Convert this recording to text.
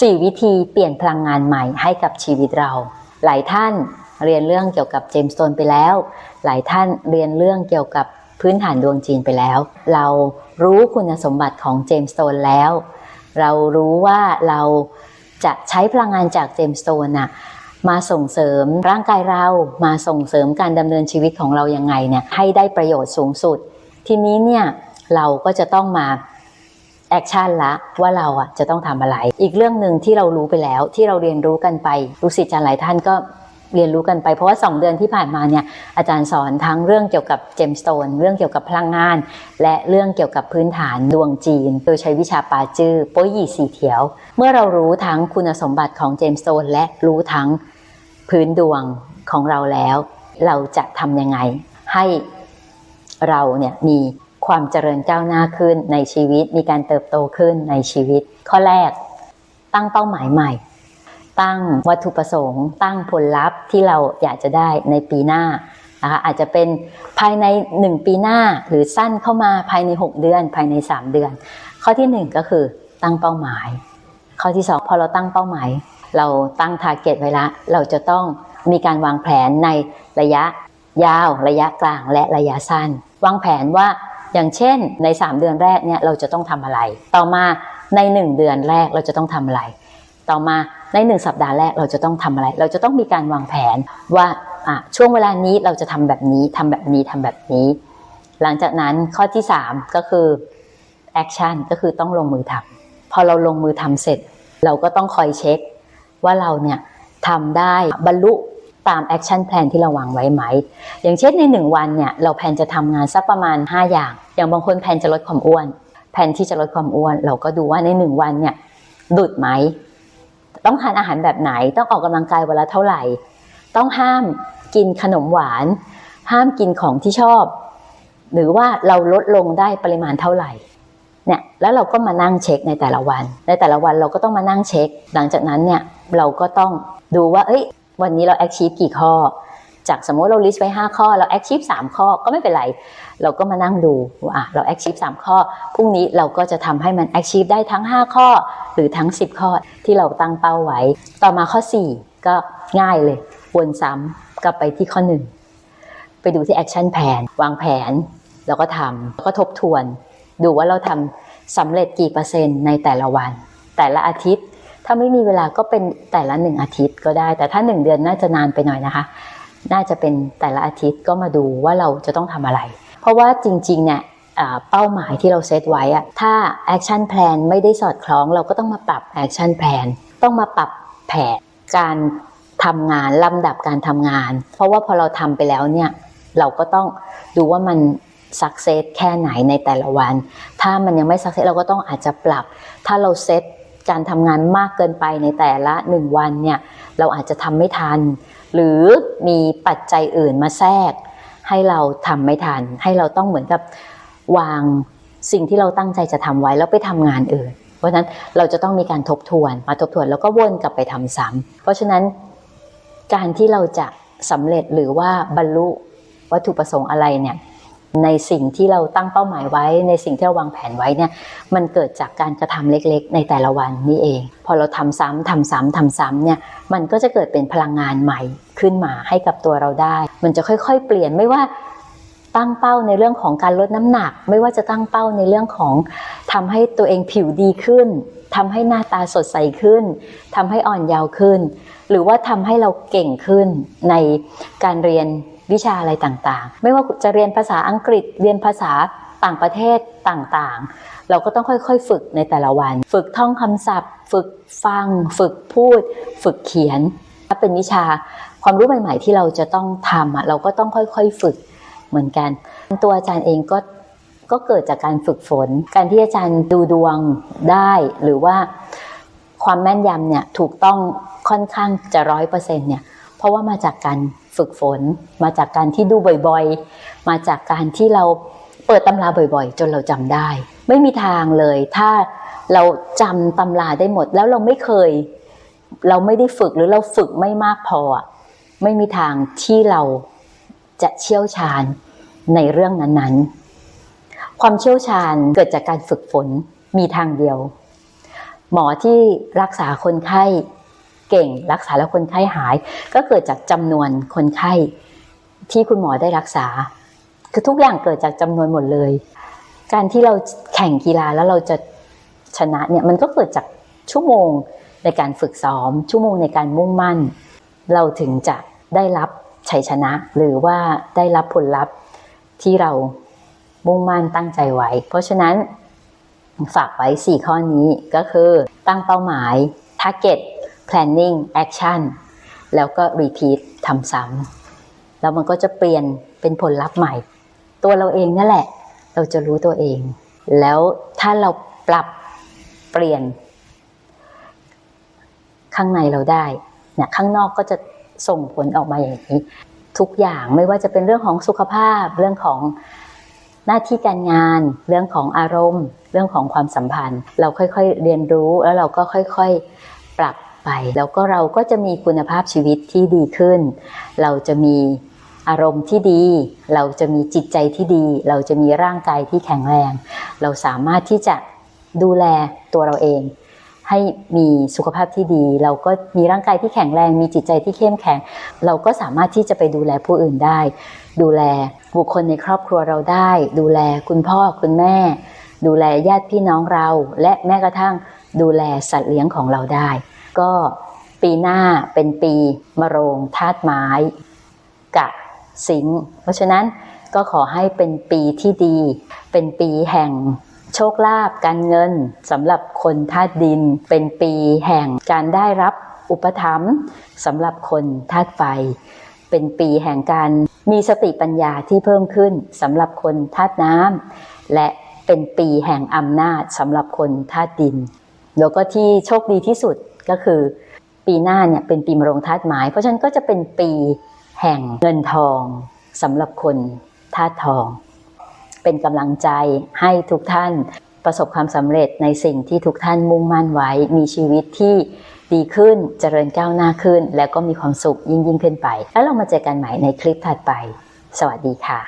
4 วิธีเปลี่ยนพลังงานใหม่ให้กับชีวิตเรา หลายท่านเรียนเรื่องเกี่ยวกับเจมส์โตนไปแล้ว หลายท่านเรียนเรื่องเกี่ยวกับพื้นฐานดวงจีนไปแล้ว เรารู้คุณสมบัติของเจมส์โตนแล้ว เรารู้ว่าเราจะใช้พลังงานจากเจมส์สโตนน่ะมาส่งเสริมร่างกายเรามาส่งเสริมการดำเนินชีวิตของเรายังไงเนี่ยให้ได้ประโยชน์สูงสุด ทีนี้เนี่ยเราก็จะต้องมา แอคชั่นละว่าเราอะจะต้องทำอะไร อีกเรื่องหนึ่งที่เรารู้ไปแล้วที่เราเรียนรู้กันไปรู้สิทธิ์อาจารย์หลายท่านก็เรียนรู้กันไปเพราะว่า 2 เดือนที่ผ่านมาเนี่ยอาจารย์สอนทั้งเรื่องเกี่ยวกับเจมสโตนเรื่องเกี่ยวกับพลังงาน และเรื่องเกี่ยวกับพื้นฐานดวงจีน โดยใช้วิชาปาจื้อโป้ยหยี่สีเถียว เมื่อเรารู้ทั้งคุณสมบัติของเจมสโตนและรู้ทั้งพื้นดวงของเราแล้ว เราจะทำยังไงให้เราเนี่ยมี ความเจริญก้าวหน้าขึ้นในชีวิต มีการเติบโตขึ้นในชีวิต ข้อแรก ตั้งเป้าหมายใหม่ ตั้งวัตถุประสงค์ ตั้งผลลัพธ์ที่เราอยากจะได้ในปีหน้านะคะอาจจะเป็นภายใน 1 ปีหน้าหรือสั้นเข้ามาภายใน 6 เดือน ภายใน 3 เดือน ข้อที่ 1 ก็คือตั้งเป้าหมาย ข้อที่ 2 พอเราตั้งเป้าหมาย เราตั้งทาร์เก็ตไว้ละ เราจะต้องมีการวางแผนในระยะยาว ระยะกลางและระยะสั้น วางแผนว่า อย่างเช่นใน 3 เดือนแรกเนี่ยเราจะต้องทำอะไร ต่อมาใน 1 เดือนแรกเราจะต้องทำอะไร ต่อมาใน 1 สัปดาห์แรกเราจะต้องทำอะไร เราจะต้องมีการวางแผนว่าช่วงเวลานี้เราจะทำแบบนี้ทำแบบนี้ทำแบบนี้ หลังจากนั้นข้อที่ 3 ก็คือแอคชั่นก็คือต้องลงมือทำพอเราลงมือทำเสร็จ เราก็ต้องคอยเช็ค ว่าเราเนี่ยทำได้บรรลุ ตามแอคชั่นแพลนที่เราวางไว้ไหม อย่างเช่นใน 1 วันเนี่ยเราแพนจะทำงานสักประมาณ 5 อย่าง อย่างบางคนแพนจะลดความอ้วน แพนที่จะลดความอ้วน เราก็ดูว่าใน 1 วันเนี่ยดุดไหม ต้องทานอาหารแบบไหน ต้องออกกำลังกายวันละเท่าไหร่ ต้องห้ามกินขนมหวาน ห้ามกินของที่ชอบ หรือว่าเราลดลงได้ปริมาณเท่าไหร่เนี่ยแล้วเราก็มานั่งเช็คในแต่ละวัน ในแต่ละวันเราก็ต้องมานั่งเช็ค หลังจากนั้นเนี่ยเราก็ต้องดูว่าเอ้ย วันนี้เราแอคชีพกี่ข้อ จากสมมติเราลิสต์ไว้ 5 ข้อ เราแอคชีพ3ข้อก็ไม่เป็นไร เราก็มานั่งดูว่าเราแอคชีพ3ข้อพรุ่งนี้เราก็จะทำให้มันแอคชีพได้ทั้ง 5 ข้อ หรือทั้ง 10 ข้อที่เราตั้งเป้าไว้ ต่อมาข้อ 4 ก็ง่ายเลยวนซ้ำกลับไปที่ข้อ 1 ไปดูที่แอคชั่นแผนวางแผน แล้วก็ทำแล้วก็ทบทวน ดูว่าเราทำสำเร็จกี่เปอร์เซ็นต์ในแต่ละวัน แต่ละอาทิตย์ ถ้าไม่มีเวลาก็เป็นแต่ละหนึ่งอาทิตย์ก็ได้ แต่ถ้าหนึ่งเดือนน่าจะนานไปหน่อยนะคะ น่าจะเป็นแต่ละอาทิตย์ก็มาดูว่าเราจะต้องทำอะไร เพราะว่าจริงๆเนี่ยเป้าหมายที่เราเซตไว้อะถ้าแอคชั่นแพลนไม่ได้สอดคล้องเราก็ต้องมาปรับแอคชั่นแพลนต้องมาปรับแผนการทำงานลำดับการทำงาน เพราะว่าพอเราทำไปแล้วเนี่ยเราก็ต้องดูว่ามันสักเซสแค่ไหนในแต่ละวัน ถ้ามันยังไม่สักเซสเราก็ต้องอาจจะปรับ ถ้าเราเซต การทำงานมากเกินไปในแต่ละหนึ่งวันเนี่ยเราอาจจะทำไม่ทัน หรือมีปัจจัยอื่นมาแทรก ให้เราทำไม่ทัน ให้เราต้องเหมือนกับวางสิ่งที่เราตั้งใจจะทำไว้แล้วไปทำงานอื่น เพราะฉะนั้นเราจะต้องมีการทบทวนมาทบทวนแล้วก็วนกลับไปทำซ้ำเพราะฉะนั้นการที่เราจะสำเร็จหรือว่าบรรลุวัตถุประสงค์อะไรเนี่ย ในสิ่งที่เราตั้งเป้าหมายไว้ ในสิ่งที่เราวางแผนไว้เนี่ยมันเกิดจากการกระทำเล็กๆ ในแต่ละวันนี่เอง พอเราทำซ้ำทำซ้ำทำซ้ำเนี่ยมันก็จะเกิดเป็นพลังงานใหม่ขึ้นมาให้กับตัวเราได้ มันจะค่อยๆ เปลี่ยนไม่ว่าตั้งเป้าในเรื่องของการลดน้ำหนัก ไม่ว่าจะตั้งเป้าในเรื่องของทำให้ตัวเองผิวดีขึ้นทำให้หน้าตาสดใสขึ้นทำให้อ่อนเยาว์ขึ้น หรือว่าทำให้เราเก่งขึ้นในการเรียน วิชาอะไรต่างๆ ไม่ว่าจะเรียนภาษาอังกฤษเรียนภาษาต่างประเทศต่างๆ เราก็ต้องค่อยๆ ฝึกในแต่ละวัน ฝึกท่องคำศัพท์ ฝึกฟัง ฝึกพูด ฝึกเขียน ถ้าเป็นวิชาความรู้ใหม่ ๆ ที่เราจะต้องทำเราก็ต้องค่อยๆ ฝึกเหมือนกัน ตัวอาจารย์เองก็ก็เกิดจากการฝึกฝน การที่อาจารย์ดูดวงได้หรือว่าความแม่นยำเนี่ยถูกต้องค่อนข้างจะร้อยเปอร์เซ็นต์เนี่ย เพราะว่ามาจากการฝึกฝน มาจากการที่ดูบ่อยๆ มาจากการที่เราเปิดตำราบ่อยๆ จนเราจำได้ ไม่มีทางเลย ถ้าเราจำตำราได้หมด แล้วเราไม่เคย เราไม่ได้ฝึกหรือเราฝึกไม่มากพอ ไม่มีทางที่เราจะเชี่ยวชาญในเรื่องนั้นๆ ความเชี่ยวชาญเกิดจากการฝึกฝนมีทางเดียว หมอที่รักษาคนไข้ เก่ง รักษาแล้วคนไข้หาย ก็เกิดจากจำนวนคนไข้ที่คุณหมอได้รักษา คือทุกอย่างเกิดจากจำนวนหมดเลย การที่เราแข่งกีฬาแล้วเราจะชนะเนี่ยมันก็เกิดจากชั่วโมงในการฝึกซ้อม ชั่วโมงในการมุ่งมั่น เราถึงจะได้รับชัยชนะ หรือว่าได้รับผลลัพธ์ที่เรามุ่งมั่นตั้งใจไว้ เพราะฉะนั้นฝากไว้ 4 ข้อนี้ก็คือตั้งเป้าหมาย target planning action แล้วก็ repeat ทำซ้ำแล้วมันก็จะเปลี่ยนเป็นผลลัพธ์ใหม่ ตัวเราเองนั่นแหละ เราจะรู้ตัวเอง แล้วถ้าเราปรับเปลี่ยน ข้างในเราได้เนี่ยข้างนอกก็จะส่งผลออกมาอย่างนี้ ทุกอย่างไม่ว่าจะเป็นเรื่องของสุขภาพ เรื่องของหน้าที่การงาน เรื่องของอารมณ์ เรื่องของความสัมพันธ์ เราค่อยๆเรียนรู้แล้วเราก็ค่อยๆปรับ ไป แล้วก็เราก็จะมีคุณภาพชีวิตที่ดีขึ้น เราจะมีอารมณ์ที่ดี เราจะมีจิตใจที่ดี เราจะมีร่างกายที่แข็งแรง เราสามารถที่จะดูแลตัวเราเอง ให้มีสุขภาพที่ดี เราก็มีร่างกายที่แข็งแรง มีจิตใจที่เข้มแข็ง เราก็สามารถที่จะไปดูแลผู้อื่นได้ ดูแลบุคคลในครอบครัวเราได้ ดูแลคุณพ่อคุณแม่ ดูแลญาติพี่น้องเรา และแม้กระทั่งดูแลสัตว์เลี้ยงของเราได้ ก็ปีหน้าเป็นปีมะโรงธาตุไม้กับสิงห์เพราะฉะนั้นก็ขอให้เป็นปีที่ดี เป็นปีแห่งโชคลาภการเงินสำหรับคนธาตุดิน เป็นปีแห่งการได้รับอุปถัมภ์สำหรับคนธาตุไฟ เป็นปีแห่งการมีสติปัญญาที่เพิ่มขึ้นสำหรับคนธาตุน้ำและเป็นปีแห่งอำนาจสำหรับคนธาตุดิน แล้วก็ที่โชคดีที่สุด ก็คือปีหน้าเนี่ยเป็นปีมะโรงธาตุไม้เพราะฉะนั้นก็จะเป็นปีแห่งเงินทองสำหรับคนธาตุทอง เป็นกำลังใจให้ทุกท่านประสบความสำเร็จในสิ่งที่ทุกท่านมุ่งมั่นไว้ มีชีวิตที่ดีขึ้นเจริญก้าวหน้าขึ้น แล้วก็มีความสุขยิ่งยิ่งขึ้นไป แล้วเรามาเจอกันใหม่ในคลิปถัดไป สวัสดีค่ะ